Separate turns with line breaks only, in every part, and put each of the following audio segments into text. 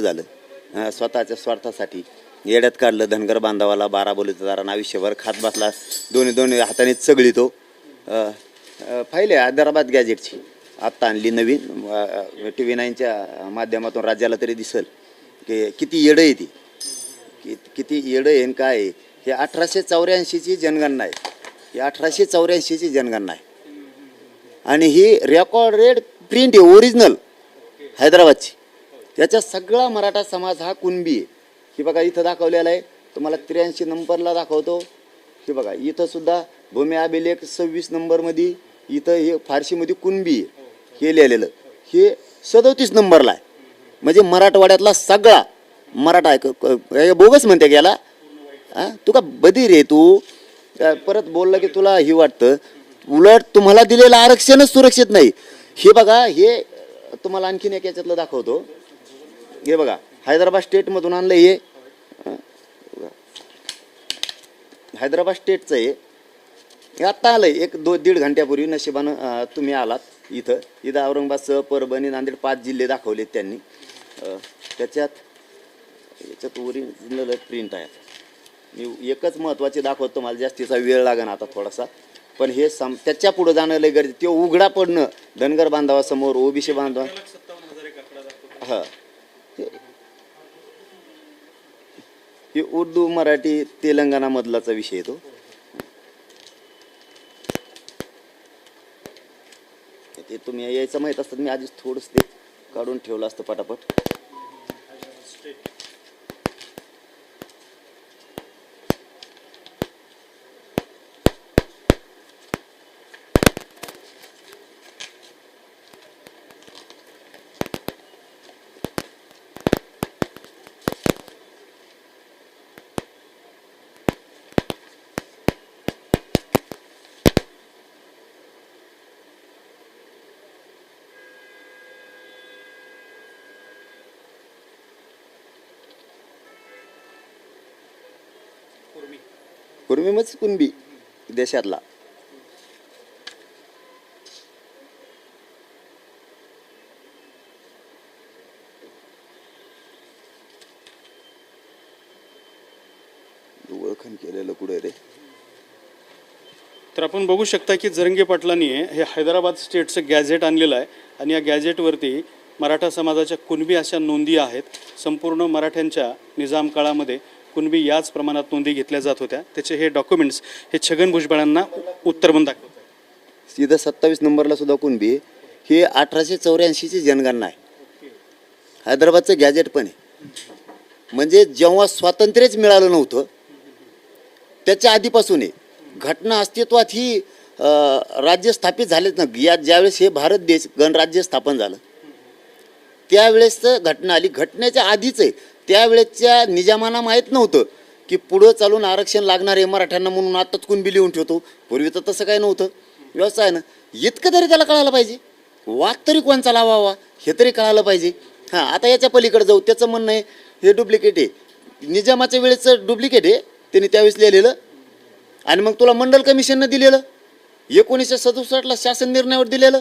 झालं. स्वतःच्या स्वार्थासाठी येड्यात काढलं धनगर बांधवाला बारा बलुतेदारांना आयुष्यभर खात बसला. दोन्ही दोन्ही हाताने चगळी तो. अं, फाईल आहे हैदराबाद गॅजेटची आत्ता आणली नवीन. टी व्ही नाईनच्या माध्यमातून राज्याला तरी दिसल. की किती येडं आहे ती. कि किती येडं आहे आणि काय आहे. हे अठराशे चौऱ्याऐंशीची जनगणना आहे. ही अठराशे चौऱ्याऐंशीची जनगणना आहे. आणि ही रेकॉर्डेड प्रिंट आहे ओरिजिनल हैदराबादची. त्याच्यात सगळा मराठा समाज हा कुणबी आहे. हे बघा इथं दाखवलेला आहे. तुम्हाला त्र्याऐंशी नंबरला दाखवतो. हे बघा इथंसुद्धा भूमी अभिलेख सव्वीस नंबरमध्ये इथं हे फारशीमध्ये कुणबी हे लिहिलेलं. हे सदोतीस नंबरला आहे. म्हणजे मराठवाड्यातला सगळा मराठा आहे. बोगस म्हणते याला? हा? तू का बधीर रे तू? परत बोललं की तुला हे वाटतं. उलट तुम्हाला दिलेलं आरक्षणच सुरक्षित नाही. हे बघा हे तुम्हाला आणखीन एक याच्यातलं दाखवतो. हे बघा हैदराबाद स्टेटमधून आणलं हे. हैदराबाद स्टेटचं आहे हे. आत्ता आलंय एक दो दीड घंट्यापूर्वी नशिबानं तुम्ही आलात इथं. इथं औरंगाबादसह परभणी नांदेड पाच जिल्हे दाखवलेत त्यांनी. त्याच्यात याच्यात ओरिजिनल प्रिंट आहे. मी एकच महत्त्वाचे दाखवतो मला जास्तीचा वेळ लागेल आता थोडासा. पण हे सम त्याच्या पुढं जाणं लय गरजेचं ते उघडा पडणं. धनगर बांधवासमोर ओबीसी बांधवा हां. हे उर्दू मराठी तेलंगणामधलाचा विषय येतो ते. तुम्ही यायचं माहीत असतात मी आधीच थोडंच ते काढून ठेवलं असतं पटापट. कुर्मी. म्हणजे कुणबी देशातला. ओळखण केलेलं कुठे रे?
तर आपण बघू शकता की जरंगे पाटलांनी हे हैदराबाद स्टेटचं गॅझेट आणलेलं आहे आणि या गॅझेटवरती मराठा समाजाच्या कुणबी अशा नोंदी आहेत. संपूर्ण मराठ्यांच्या निजाम काळामध्ये कुणबी याच प्रमाणात नोंदी घेतल्या जात होत्या. त्याचे हे डॉक्युमेंट्स हे छगन भुजबळांना उत्तर म्हणून दाखवत
सीधा सत्तावीस नंबरला सुद्धा कुणबी हे अठराशे चौऱ्याऐंशीची जनगणना आहे. हैदराबादचं गॅजेट पण आहे. म्हणजे जेव्हा स्वातंत्र्यच मिळालं नव्हतं त्याच्या आधीपासून आहे. घटना अस्तित्वात ही अं, राज्य स्थापित झालेच ना या ज्यावेळेस हे भारत देश गणराज्य स्थापन झालं त्यावेळेस घटना आली. घटनेच्या आधीच आहे. त्यावेळेसच्या निजामांना माहीत नव्हतं की पुढं चालून आरक्षण लागणार आहे मराठ्यांना म्हणून आत्ताच कुणबी लिहून ठेवतो. पूर्वी तर तसं काही नव्हतं. व्यवस्था आहे ना इतकं तरी त्याला कळायला पाहिजे. वाद तरी कोणचा लावावा हे तरी कळायला पाहिजे. हां आता याच्या पलीकडे जाऊ त्याचं म्हणणं आहे हे डुप्लिकेट आहे. निजामाच्या वेळेचं डुप्लिकेट आहे त्यांनी त्यावेळेस लिहिलेलं. आणि मग तुला मंडल कमिशननं दिलेलं. एकोणीसशे सदुसष्टला शासन निर्णयावर दिलेलं.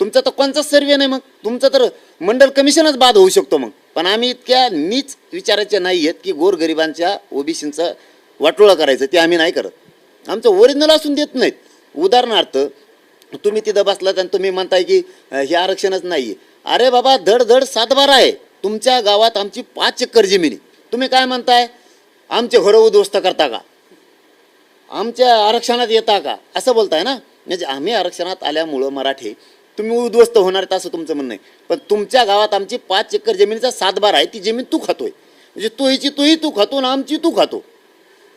तुमचा तर कोणताच सर्वे नाही मग. तुमचं तर मंडल कमिशनच बाद होऊ शकतो मग. पण आम्ही इतक्या नीच विचाराचे नाही आहेत की गोरगरिबांच्या ओबीसींचं वाटोळा करायचं ते आम्ही नाही करत. आमचं ओरिजिनल असून देत नाहीत. उदाहरणार्थ तुम्ही तिथं बसलात आणि तुम्ही म्हणताय की हे आरक्षणच नाही आहे अरे बाबा धड धड सातबारा आहे. तुमच्या गावात आमची पाच एकर जमिनी तुम्ही काय म्हणताय? आमचे घरं उद्ध्वस्त करता का? आमच्या आरक्षणात येता का? असं बोलताय ना? म्हणजे आम्ही आरक्षणात आल्यामुळं मराठी तुम्ही उद्ध्वस्त होणार असं तुमचं म्हणणं आहे. पण तुमच्या गावात आमची पाच एकर जमिनीचा सातबार आहे ती जमीन तू खातोय. म्हणजे तोहीची तोही तू खातो आणि आमची तू खातो.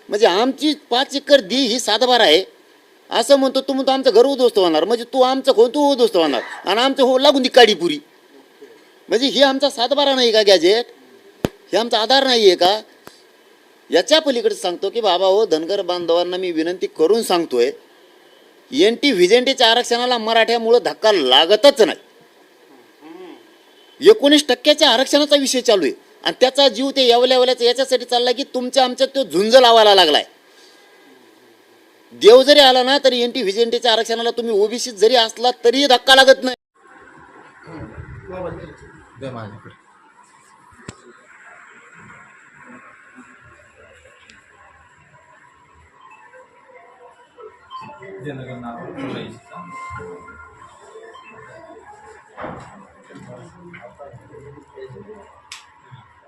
म्हणजे आमची पाच एकर दी ही सातबार आहे. असं म्हणतो तू म्हणतो आमचं घर उद्ध्वस्त होणार. म्हणजे तू आमचं खो तू उद्ध्वस्त होणार. आणि आमचं हो लागून ती काडीपुरी म्हणजे ही आमचा सातबारा नाही का गॅजेट हे आमचा आधार नाही आहे का? याच्या पलीकडे सांगतो की बाबा हो धनगर बांधवांना मी विनंती करून सांगतोय एन टी व्हिजेंटीच्या आरक्षणाला मराठ्यामुळं धक्का लागतच नाही. एकोणीस टक्क्याच्या आरक्षणाचा विषय चालू आहे. आणि त्याचा जीव ते येवल्या येवल्याचा याच्यासाठी चाललाय की तुमच्या आमच्यात तो झुंज लावायला लागलाय. देव जरी आला ना तरी एन टी व्हिजेंटीच्या आरक्षणाला तुम्ही ओबीसीत जरी असला तरी धक्का लागत नाही.
जनगणना आपण चौऱ्याऐंशीचा